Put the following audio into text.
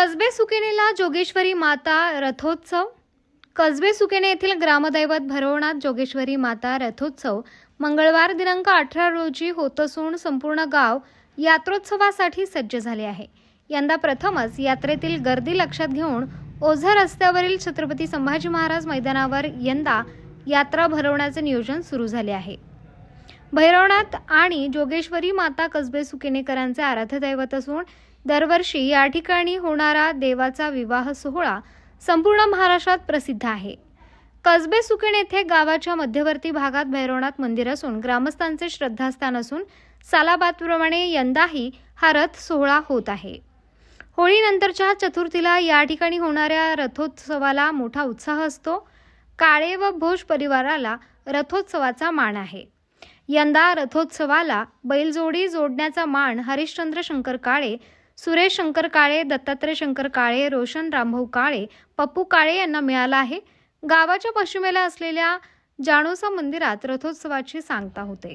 कसबे सुकेनेला जोगेश्वरी माता रथोत्सव? कसबे सुकेने येथील ग्रामदैवत भरवनाथ जोगेश्वरी माता रथोत्सव मंगळवार दिनांक अठरा रोजी होत असून संपूर्ण गाव यात्रोत्सवासाठी सज्ज झाले आहे. यंदा प्रथमच यात्रेतील गर्दी लक्षात घेऊन ओझर रस्त्यावरील छत्रपती संभाजी महाराज मैदानावर यंदा यात्रा भरवण्याचे नियोजन सुरू झाले आहे. भैरवनाथ आणि जोगेश्वरी माता कसबे सुकेनेकरांचे आराध्य दैवत असून दरवर्षी या ठिकाणी होणारा देवाचा विवाह सोहळा संपूर्ण महाराष्ट्रात प्रसिद्ध आहे. कसबे सुकेण येथे गावाच्या मध्यवर्ती भागात भैरवनाथ मंदिर असून ग्रामस्थांचे श्रद्धास्थान असून सालाबादप्रमाणे यंदाही हा रथ सोहळा होत आहे. होळीनंतरच्या चतुर्थीला या ठिकाणी होणाऱ्या रथोत्सवाला मोठा उत्साह असतो. काळे व भोज परिवाराला रथोत्सवाचा मान आहे. यंदा रथोत्सवाला बैलजोडी जोडण्याचा मान हरिश्चंद्र शंकर काळे सुरेश शंकर काळे दत्तात्रय शंकर काळे रोशन रामभाऊ काळे पप्पू काळे यांना मिळाला आहे. गावाच्या पश्चिमेला असलेल्या जाणोसा मंदिरात रथोत्सवाची सांगता होते.